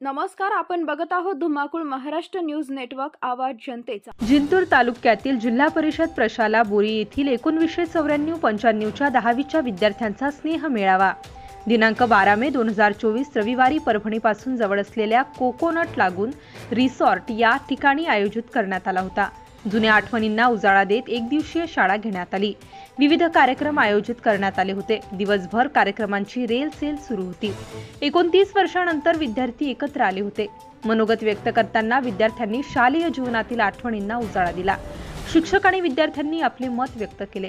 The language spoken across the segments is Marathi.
नमस्कार आपण बघत आहोत धुमाकूळ महाराष्ट्र न्यूज नेटवर्क आवाज जनतेचा. जिंतूर तालुक्यातील जिल्हा परिषद प्रशाला बोरी येथील एकोणवीसशे चौऱ्याण्णव पंच्याण्णवच्या दहावीच्या विद्यार्थ्यांचा स्नेह मेळावा. दिनांक बारा मे दोन हजार चोवीस रविवारी परभणीपासून जवळ असलेल्या कोकोनट लागून रिसॉर्ट या ठिकाणी आयोजित करण्यात आला होता. जुन्या आठवणींना उजाळा देत एक दिवसीय शाळा घेण्यात आली. विविध कार्यक्रम आयोजित करण्यात आले होते. दिवसभर कार्यक्रमांची रेल सेल सुरू होती. एकोणतीस वर्षानंतर विद्यार्थी एकत्र आले होते. मनोगत व्यक्त करताना विद्यार्थ्यांनी शालेय जीवनातील आठवणींना उजाळा दिला. शिक्षक आणि विद्यार्थ्यांनी आपले मत व्यक्त केले.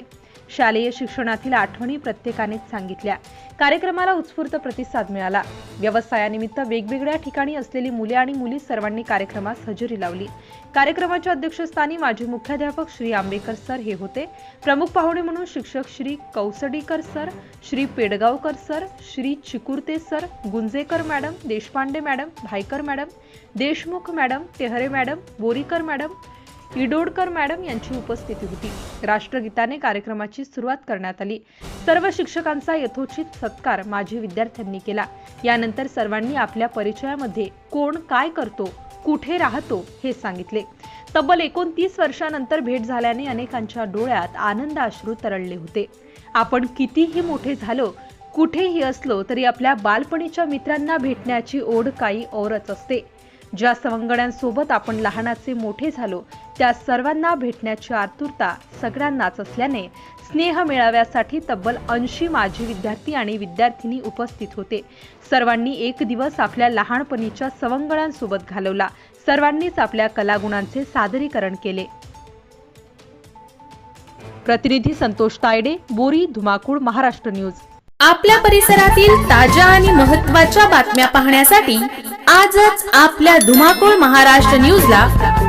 शालेय शिक्षणातील आठवणी प्रत्येकानेच सांगितल्या. कार्यक्रमाला उत्स्फूर्त प्रतिसाद मिळाला. व्यवसायानिमित्त वेगवेगळ्या ठिकाणी असलेली मुले आणि मुली सर्वांनी कार्यक्रमास हजेरी लावली. कार्यक्रमाच्या अध्यक्षस्थानी माजी मुख्याध्यापक श्री आंबेकर सर हे होते. प्रमुख पाहुणे म्हणून शिक्षक Shri Kausadikar sir Shri Pedgaonkar sir Shri Chikurte sir Gunjekar madam Deshpande madam Bhaykar madam Deshmukh madam Tehare madam Borikar madam Idodkar madam यांची उपस्थिती होती. राष्ट्रगीताने कार्यक्रमाची सुरुवात करण्यात आली. सर्व शिक्षकांचा यथोचित सत्कार माजी विद्यार्थ्यांनी केला. यानंतर सर्वांनी आपल्या परिचयामध्ये कोण काय करतो कुठे राहतो हे सांगितले. तब्बल एकोणतीस वर्षानंतर भेट झाल्याने अनेकांच्या डोळ्यात आनंद अश्रू तरळले होते. आपण कितीही मोठे झालो कुठेही असलो तरी आपल्या बालपणीच्या मित्रांना भेटण्याची ओढ काही औरच असते. ज्या सवंगड्यांसोबत आपण लहानाचे मोठे झालो त्या सर्वांना भेटण्याची आतुरता सगळ्यांनाच असल्याने स्नेह मेळाव्यासाठी तब्बल ऐंशी माजी विद्यार्थी आणि विद्यार्थिनी उपस्थित होते. सर्वांनी एक दिवस आपल्या लहानपणीच्या सवंगळ्यांसोबत घालवला. सर्वांनीच आपल्या कलागुणांचे सादरीकरण केले. प्रतिनिधी संतोष तायडे बोरी धुमाकूळ महाराष्ट्र न्यूज. आपल्या परिसरातील ताज्या आणि महत्त्वाच्या बातम्या पाहण्यासाठी आजच आपल्या धुमाकूळ महाराष्ट्र न्यूजला